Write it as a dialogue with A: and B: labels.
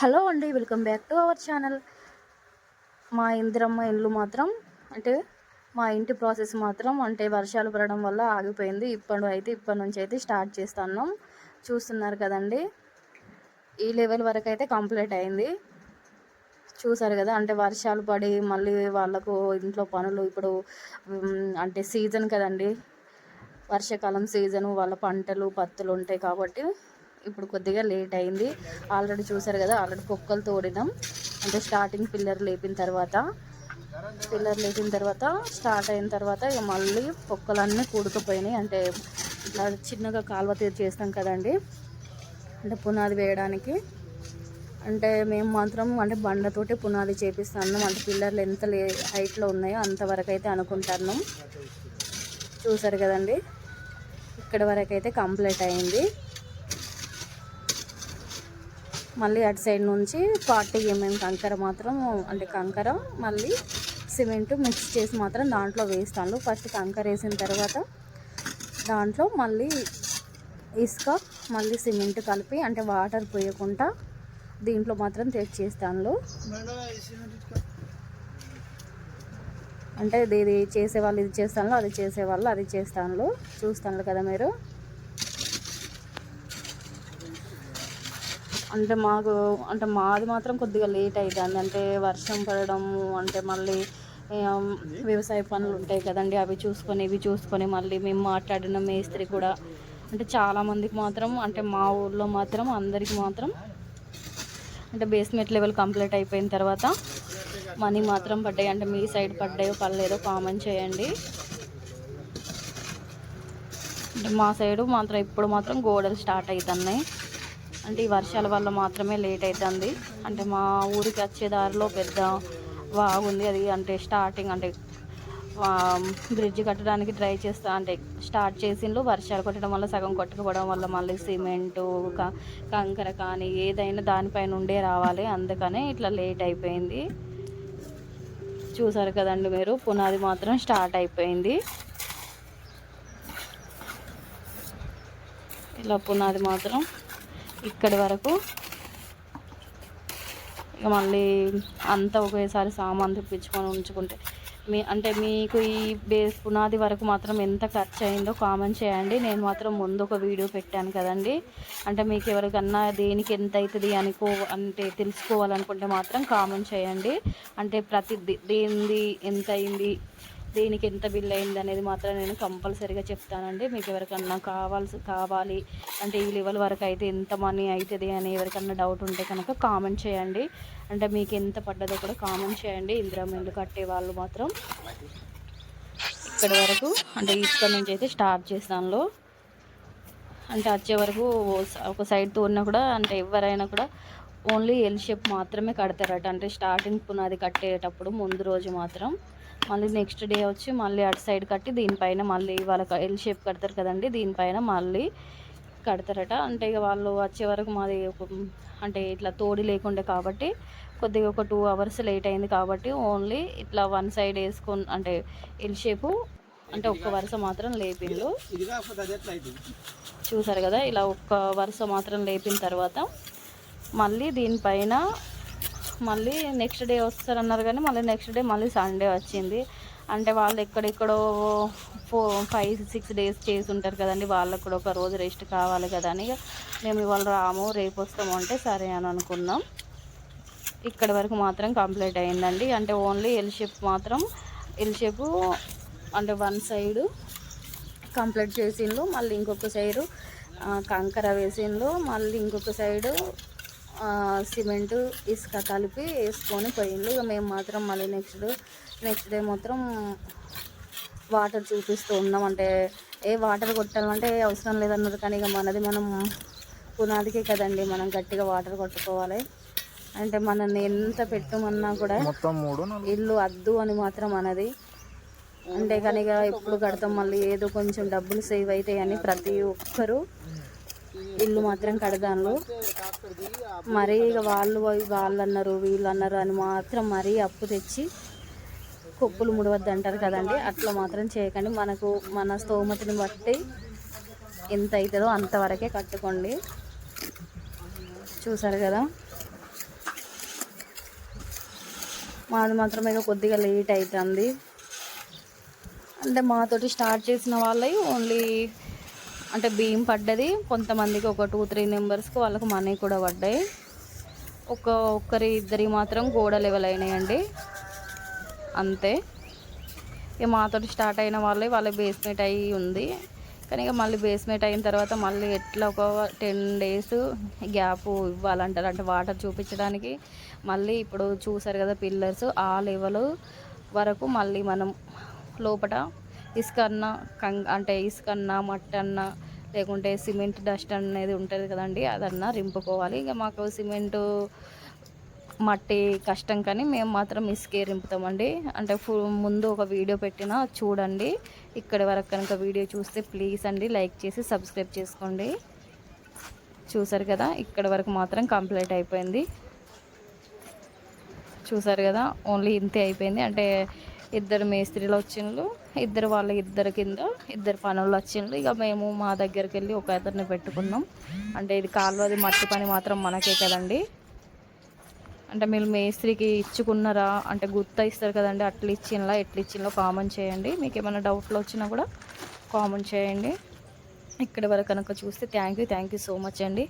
A: Hello అండి welcome back to our channel. మా ఇందిరమ్మ ఇల్లు మాత్రం అంటే మా ఇంటి ప్రాసెస్ మాత్రం అంటే వర్షాలు పడడం వల్ల ఆగిపోయింది. ఇప్పుడు అయితే ఇప్పటి నుంచి అయితే స్టార్ట్ చేస్తున్నాం. చూస్తున్నారు కదండి ఈ లెవెల్ వరకు అయితే కంప్లీట్ అయింది. చూసారు కదా అంటే వర్షాలు పడి మళ్ళీ వాళ్ళకు ఇంట్లో పనులు ఇప్పుడు అంటే సీజన్ కదండి. వర్షాకాలం సీజను వాళ్ళ పంటలు పత్తులు ఉంటాయి కాబట్టి ఇప్పుడు కొద్దిగా లేట్ అయింది. ఆల్రెడీ చూసారు కదా ఆల్రెడీ కుక్కలు తోడినాం. అంటే స్టార్టింగ్ పిల్లర్ లేపిన తర్వాత పిల్లర్ లేపిన తర్వాత స్టార్ట్ అయిన తర్వాత ఇక మళ్ళీ పొక్కలన్నీ కూడుకుపోయినాయి. అంటే ఇట్లా చిన్నగా కాలువ తీరు చేస్తాం కదండి. అంటే పునాది వేయడానికి. అంటే మేము మాత్రం అంటే బండతోటి పునాది చేపిస్తున్నాం. అంటే పిల్లర్లు ఎంత లే హైట్లో ఉన్నాయో అంతవరకు అయితే అనుకుంటున్నాం. చూసారు కదండి. ఇక్కడ వరకు అయితే కంప్లీట్ అయింది. మళ్ళీ అటు సైడ్ నుంచి ఫార్టీ ఎంఎం కంకర మాత్రం అంటే కంకర మళ్ళీ సిమెంట్ మిక్స్ చేసి మాత్రం దాంట్లో వేస్తాను. ఫస్ట్ కంకర వేసిన తర్వాత దాంట్లో మళ్ళీ ఇసుక మళ్ళీ సిమెంట్ కలిపి అంటే వాటర్ పోయకుండా దీంట్లో మాత్రం తెచ్చేస్తాను అంటే ఇది ఇది చేసేవాళ్ళు ఇది చేస్తాను అది చేసేవాళ్ళు అది చేస్తాను. చూస్తాను కదా మీరు? అంటే మాకు అంటే మాది మాత్రం కొద్దిగా లేట్ అవుతుంది అంటే వర్షం పడడం అంటే మళ్ళీ వ్యవసాయ పనులు ఉంటాయి కదండి అవి చూసుకొని ఇవి చూసుకొని మళ్ళీ మేము మాట్లాడిన మేస్త్రి కూడా అంటే చాలామందికి మాత్రం అంటే మా ఊర్లో మాత్రం అందరికి మాత్రం అంటే బేస్మెంట్ లెవెల్ కంప్లీట్ అయిపోయిన తర్వాత మనీ మాత్రం పడ్డాయి. అంటే మీ సైడ్ పడ్డాయో పర్లేదో కామెంట్ చేయండి. అంటే మా సైడు మాత్రం ఇప్పుడు మాత్రం గోడలు స్టార్ట్ అవుతున్నాయి అంటే ఈ వర్షాల వల్ల మాత్రమే లేట్ అవుతుంది అంటే మా ఊరికి వచ్చే దారిలో పెద్ద వాగుంది అది అంటే స్టార్టింగ్ అంటే బ్రిడ్జ్ కట్టడానికి ట్రై చేస్తా అంటే స్టార్ట్ చేసిండ్రు. వర్షాలు కొట్టడం వల్ల సగం కొట్టకపోవడం వల్ల మళ్ళీ సిమెంటు కంకర కానీ ఏదైనా దానిపైన ఉండే రావాలి. అందుకనే ఇట్లా లేట్ అయిపోయింది. చూసారు కదండి మీరు పునాది మాత్రం స్టార్ట్ అయిపోయింది. ఇలా పునాది మాత్రం ఇక్కడి వరకు. ఇక మళ్ళీ అంతా ఒకేసారి సామాన్ తెప్పించుకొని ఉంచుకుంటే. మీ అంటే మీకు ఈ బేస్ పునాది వరకు మాత్రం ఎంత ఖర్చు అయిందో కామెంట్ చేయండి. నేను మాత్రం ముందు ఒక వీడియో పెట్టాను కదండి. అంటే మీకు ఎవరికన్నా దేనికి ఎంత అవుతుంది అనుకో అంటే తెలుసుకోవాలనుకుంటే మాత్రం కామెంట్ చేయండి. అంటే ప్రతి దేనిది ఎంత అయింది దేనికి ఎంత బిల్ అయింది అనేది మాత్రం నేను కంపల్సరీగా చెప్తానండి. మీకు ఎవరికన్నా కావాల్సి కావాలి అంటే ఈ లెవెల్ వరకు అయితే ఎంత మనీ అవుతుంది అని ఎవరికన్నా డౌట్ ఉంటే కనుక కామెంట్ చేయండి. అంటే మీకు ఎంత పడ్డదో కూడా కామెంట్ చేయండి. ఇందిరా మిల్లు కట్టే వాళ్ళు మాత్రం ఇక్కడి వరకు అంటే ఇక్కడ నుంచి అయితే స్టార్ట్ చేసానులో అంటే వచ్చే వరకు ఒక సైడ్ తోడినా కూడా అంటే ఎవరైనా కూడా ఓన్లీ ఎల్ షేప్ మాత్రమే కడతారట. అంటే స్టార్టింగ్ పునాది కట్టేటప్పుడు ముందు రోజు మాత్రం. మళ్ళీ నెక్స్ట్ డే వచ్చి మళ్ళీ అటు సైడ్ కట్టి దీనిపైన మళ్ళీ వాళ్ళకి ఎల్ షేప్ కడతారు కదండి దీనిపైన మళ్ళీ కడతారట. అంటే ఇక వాళ్ళు వచ్చే వరకు మాది అంటే ఇట్లా తోడి లేకుండే కాబట్టి కొద్దిగా ఒక టూ అవర్స్ లేట్ అయింది కాబట్టి ఓన్లీ ఇట్లా వన్ సైడ్ వేసుకొని అంటే ఎల్ షేపు అంటే ఒక్క వరుస మాత్రం
B: అవుతుంది
A: చూసారు కదా ఇలా ఒక్క వరుస మాత్రం లేపిన తర్వాత మళ్ళీ దీనిపైన మళ్ళీ నెక్స్ట్ డే వస్తారన్నారు కానీ మళ్ళీ నెక్స్ట్ డే మళ్ళీ సండే వచ్చింది. అంటే వాళ్ళు ఎక్కడెక్కడో ఫోర్ ఫైవ్ సిక్స్ డేస్ చేసి ఉంటారు కదండి. వాళ్ళకు కూడా ఒక రోజు రెస్ట్ కావాలి కదా అని మేము ఇవాళ రాము రేపు వస్తాము అంటే సరే అని అనుకున్నాం. ఇక్కడ వరకు మాత్రం కంప్లీట్ అయిందండి. అంటే ఓన్లీ ఎల్ షేప్ మాత్రం ఎల్ షేపు అంటే వన్ సైడు కంప్లీట్ చేసిండ్రు. మళ్ళీ ఇంకొక సైడు కంకర వేసిండ్రు. మళ్ళీ ఇంకొక సైడు సిమెంట్ ఇసుక కలిపి వేసుకొని పోయిండ్రు ఇక మేము మాత్రం మళ్ళీ నెక్స్ట్ నెక్స్ట్ డే మాత్రం వాటర్ చూపిస్తూ ఉన్నాం. అంటే ఏ వాటర్ కొట్టాలంటే అవసరం లేదన్నారు కానీ ఇక మనది మనం పునాదికే కదండి. మనం గట్టిగా వాటర్ కొట్టుకోవాలి. అంటే మనల్ని ఎంత పెట్టమన్నా కూడా
B: మొత్తం మూడు
A: ఇల్లు అద్దు అని మాత్రం అనది. అంటే కనుక ఎప్పుడు కడతాం మళ్ళీ ఏదో కొంచెం డబ్బులు సేవ్ అవుతాయి అని ప్రతి ఒక్కరు ఇల్లు మాత్రం కడదాను మరీ ఇక వాళ్ళు వాళ్ళు అన్నారు వీళ్ళు అన్నారు అని మాత్రం మరీ అప్పు తెచ్చి కొప్పులు ముడవద్దు అంటారు కదండి. అట్లా మాత్రం చేయకండి. మనకు మన స్తోమతిని బట్టి ఎంత అవుతుందో అంతవరకే కట్టుకోండి. చూసారు కదా? మాది మాత్రం ఇక కొద్దిగా లేట్ అవుతుంది అంటే మాతోటి స్టార్ట్ చేసిన వాళ్ళవి ఓన్లీ అంటే బియ్యం పడ్డది. కొంతమందికి ఒక టూ త్రీ మెంబర్స్కి వాళ్ళకు మనీ కూడా పడ్డాయి. ఒక ఒక్కరి ఇద్దరి మాత్రం గోడ లెవెల్ అయినాయండి. అంతే. ఇక మాతో స్టార్ట్ అయిన వాళ్ళే వాళ్ళ బేస్మెంట్ అయ్యి ఉంది. కానీ ఇక మళ్ళీ బేస్మెంట్ అయిన తర్వాత మళ్ళీ ఎట్లా ఒక టెన్ డేస్ గ్యాప్ ఇవ్వాలంటారు. అంటే వాటర్ చూపించడానికి మళ్ళీ ఇప్పుడు చూసారు కదా పిల్లర్స్ ఆ లెవెల్ వరకు మళ్ళీ మనం లోపల ఇసుకన్న కంగ్ అంటే ఇసుక అన్న లేకుంటే సిమెంట్ డస్ట్ అనేది ఉంటుంది కదండి అదన్నా రింపుకోవాలి. ఇక మాకు సిమెంటు మట్టి కష్టం కానీ మేము మాత్రం ఇసుకే రింపుతామండి. అంటే ఫు ముందు ఒక వీడియో పెట్టినా చూడండి. ఇక్కడి వరకు కనుక వీడియో చూస్తే ప్లీజ్ అండి లైక్ చేసి సబ్స్క్రైబ్ చేసుకోండి. చూసారు కదా ఇక్కడి వరకు మాత్రం కంప్లీట్ అయిపోయింది. చూసారు కదా ఓన్లీ ఇంతే అయిపోయింది. అంటే ఇద్దరు మేస్త్రీలు వచ్చిండ్రు ఇద్దరు వాళ్ళ ఇద్దరు కింద ఇద్దరు పనులు వచ్చిండ్రు ఇక మేము మా దగ్గరికి వెళ్ళి ఒక ఇద్దరిని పెట్టుకున్నాం. అంటే ఇది కాలువది మట్టి పని మాత్రం మనకే కదండి. అంటే మీరు మేస్త్రికి ఇచ్చుకున్నారా? అంటే గుర్త ఇస్తారు కదండి అట్లా ఇచ్చిందా ఎట్లా ఇచ్చిందో కామెంట్ చేయండి. మీకు ఏమైనా డౌట్లు వచ్చినా కూడా కామెంట్ చేయండి. ఇక్కడి వరకు కనుక చూస్తే thank you thank you so much అండి.